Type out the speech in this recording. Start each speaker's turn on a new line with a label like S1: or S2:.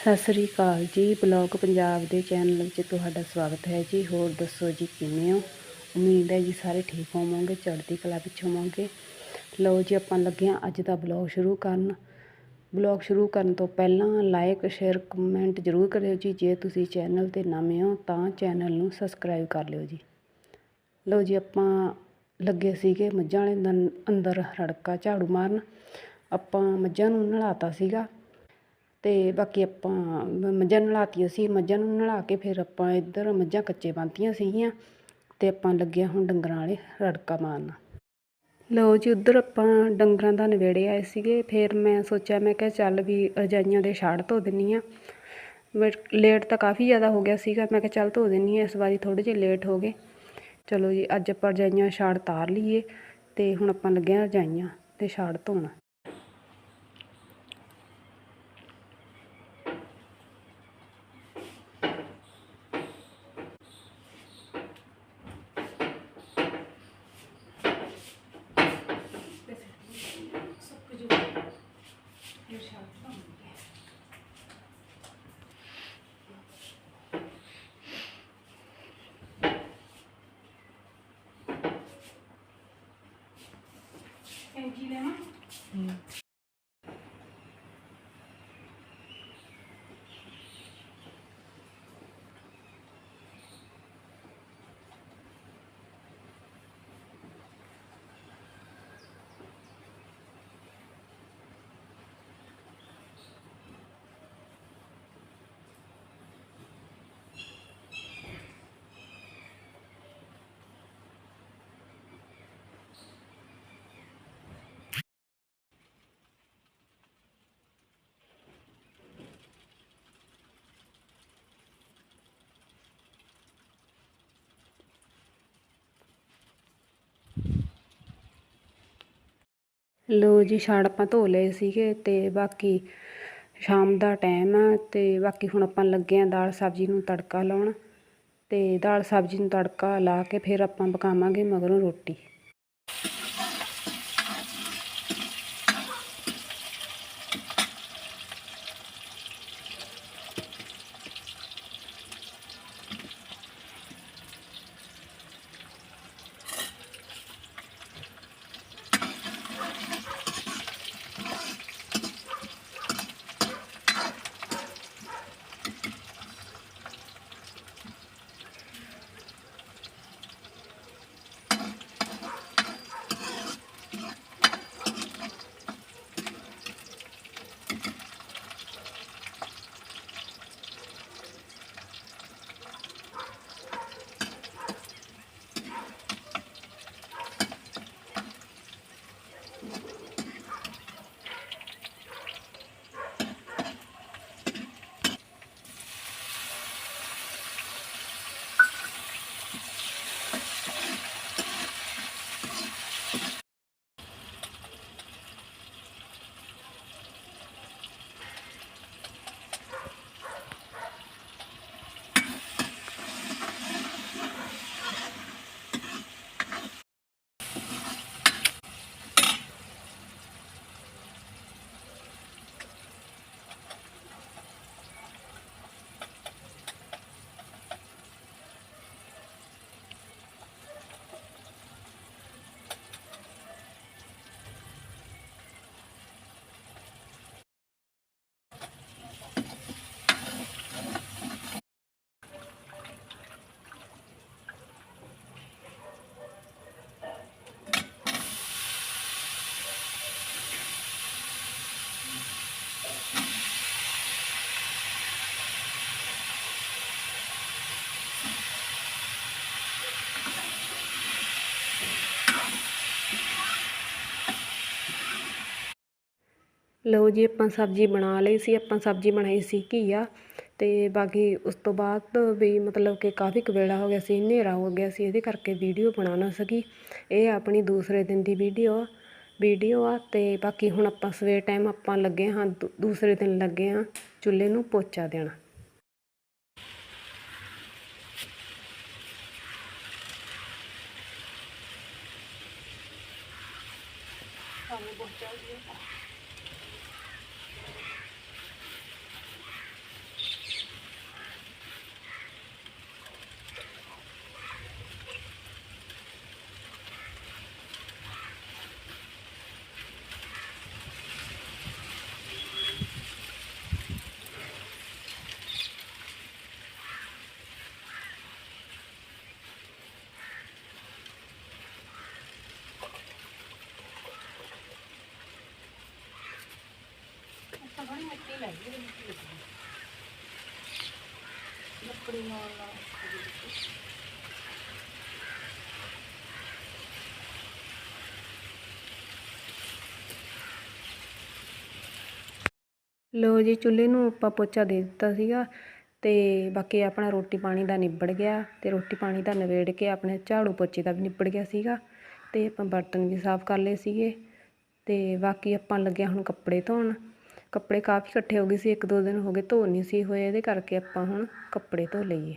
S1: ਸਤਿ ਸ੍ਰੀ ਅਕਾਲ ਜੀ, ਬਲੌਗ ਪੰਜਾਬ ਦੇ ਚੈਨਲ ਵਿੱਚ ਤੁਹਾਡਾ ਸਵਾਗਤ ਹੈ ਜੀ। ਹੋਰ ਦੱਸੋ ਜੀ, ਕਿਵੇਂ ਹੋ? ਉਮੀਦ ਹੈ ਜੀ ਸਾਰੇ ਠੀਕ ਹੋਵੋਗੇ, ਚੜ੍ਹਦੀ ਕਲਾ ਵਿੱਚ ਹੋਵੋਗੇ। ਲਓ ਜੀ, ਆਪਾਂ ਲੱਗੇ ਹਾਂ ਅੱਜ ਦਾ ਬਲੌਗ ਸ਼ੁਰੂ ਕਰਨ। ਬਲੌਗ ਸ਼ੁਰੂ ਕਰਨ ਤੋਂ ਪਹਿਲਾਂ ਲਾਈਕ ਸ਼ੇਅਰ, ਕਮੈਂਟ ਜ਼ਰੂਰ ਕਰਿਓ ਜੀ। ਜੇ ਤੁਸੀਂ ਚੈਨਲ ਤੇ ਨਵੇਂ ਹੋ ਤਾਂ ਚੈਨਲ ਨੂੰ ਸਬਸਕ੍ਰਾਈਬ ਕਰ ਲਿਓ ਜੀ। ਲਓ ਜੀ, ਆਪਾਂ ਲੱਗੇ ਸੀਗੇ ਮੱਝਾਂ ਵਾਲੇ ਦੇ ਅੰਦਰ ਹੜਕਾ, ਝਾੜੂ ਮਾਰਨ। ਆਪਾਂ ਮੱਝਾਂ ਨੂੰ ਨਲਾਤਾ ਸੀਗਾ। ਅਤੇ ਬਾਕੀ ਆਪਾਂ ਮੱਝਾਂ ਨਲਾਤੀਆਂ ਸੀ, ਮੱਝਾਂ ਨੂੰ ਨਲਾ ਕੇ ਫਿਰ ਆਪਾਂ ਇੱਧਰ ਮੱਝਾਂ ਕੱਚੇ ਬੰਨ੍ਹਤੀਆਂ ਸੀਗੀਆਂ ਅਤੇ ਆਪਾਂ ਲੱਗਿਆ ਹੁਣ ਡੰਗਰਾਂ ਵਾਲੇ ਰੜਕਾ ਮਾਰਨ। ਲਓ ਜੀ, ਉੱਧਰ ਆਪਾਂ ਡੰਗਰਾਂ ਦਾ ਨਵੇੜੇ ਆਏ ਸੀਗੇ, ਫਿਰ ਮੈਂ ਸੋਚਿਆ, ਮੈਂ ਕਿਹਾ ਚੱਲ ਵੀ ਰਜਾਈਆਂ ਦੇ ਛਾੜ ਧੋ ਦਿੰਨੀ ਆ। ਲੇਟ ਤਾਂ ਕਾਫੀ ਜ਼ਿਆਦਾ ਹੋ ਗਿਆ ਸੀਗਾ, ਮੈਂ ਕਿਹਾ ਚੱਲ ਧੋ ਦਿੰਨੀ ਆ, ਇਸ ਵਾਰੀ ਥੋੜ੍ਹੇ ਜਿਹੇ ਲੇਟ ਹੋ ਗਏ। ਚਲੋ ਜੀ, ਅੱਜ ਆਪਾਂ ਰਜਾਈਆਂ ਛਾੜ ਤਾਰ ਲਈਏ ਅਤੇ ਹੁਣ ਆਪਾਂ ਲੱਗਿਆ ਰਜਾਈਆਂ ਤੇ ਛਾੜ ਧੋਣ। ਲੋ ਜੀ ਛਾੜ ਆਪਾਂ ਧੋ ਲਏ ਸੀਗੇ ਤੇ ਬਾਕੀ ਸ਼ਾਮ ਦਾ ਟਾਈਮ ਆ ਤੇ ਬਾਕੀ ਹੁਣ ਆਪਾਂ ਲੱਗੇ ਆ ਦਾਲ ਸਬਜ਼ੀ ਨੂੰ ਤੜਕਾ ਲਾਉਣ ਤੇ ਦਾਲ ਸਬਜ਼ੀ ਨੂੰ ਤੜਕਾ ਲਾ ਕੇ ਫਿਰ ਆਪਾਂ ਪਕਾਵਾਂਗੇ ਮਗਰੋਂ ਰੋਟੀ। ਲਓ ਜੀ, ਆਪਾਂ ਸਬਜ਼ੀ ਬਣਾ ਲਈ ਸੀ, ਆਪਾਂ ਸਬਜ਼ੀ ਬਣਾਈ ਸੀ ਘੀਆ ਅਤੇ ਬਾਕੀ ਉਸ ਤੋਂ ਬਾਅਦ ਵੀ ਮਤਲਬ ਕਿ ਕਾਫੀ ਕੁ ਵੇਲਾ ਹੋ ਗਿਆ ਸੀ, ਹਨੇਰਾ ਹੋ ਗਿਆ ਸੀ, ਇਹਦੇ ਕਰਕੇ ਵੀਡੀਓ ਬਣਾ ਨਾ ਸਕੀ। ਇਹ ਆਪਣੀ ਦੂਸਰੇ ਦਿਨ ਦੀ ਵੀਡੀਓ ਆ ਵੀਡੀਓ ਆ ਅਤੇ ਬਾਕੀ ਹੁਣ ਆਪਾਂ ਸਵੇਰ ਟਾਈਮ ਆਪਾਂ ਲੱਗੇ ਹਾਂ, ਦੂ- ਦੂਸਰੇ ਦਿਨ ਲੱਗੇ ਹਾਂ ਚੁੱਲ੍ਹੇ ਨੂੰ ਪੋਚਾ ਦੇਣਾ।
S2: ਲੱਕੜੀ
S1: ਲੋ ਜੀ, ਚੁੱਲ੍ਹੇ ਨੂੰ ਆਪਾਂ ਪੋਚਾ ਦੇ ਦਿੱਤਾ ਸੀਗਾ ਤੇ ਬਾਕੀ ਆਪਣਾ ਰੋਟੀ ਪਾਣੀ ਦਾ ਨਿਬੜ ਗਿਆ ਤੇ ਰੋਟੀ ਪਾਣੀ ਦਾ ਨਵੇੜ ਕੇ ਆਪਣੇ ਝਾੜੂ ਪੋਚੇ ਦਾ ਵੀ ਨਿਬੜ ਗਿਆ ਸੀਗਾ ਤੇ ਆਪਾਂ ਬਰਤਨ ਵੀ ਸਾਫ਼ ਕਰ ਲਏ ਸੀਗੇ ਤੇ ਬਾਕੀ ਆਪਾਂ ਲੱਗਿਆ ਹੁਣ ਕੱਪੜੇ ਧੋਣ। ਕੱਪੜੇ ਕਾਫੀ ਇਕੱਠੇ ਹੋ ਗਏ ਸੀ, ਇੱਕ ਦੋ ਦਿਨ ਹੋ ਗਏ ਧੋ ਨਹੀਂ ਸੀ ਹੋਏ, ਇਹਦੇ ਕਰਕੇ ਆਪਾਂ ਹੁਣ ਕੱਪੜੇ ਧੋ ਲਈਏ।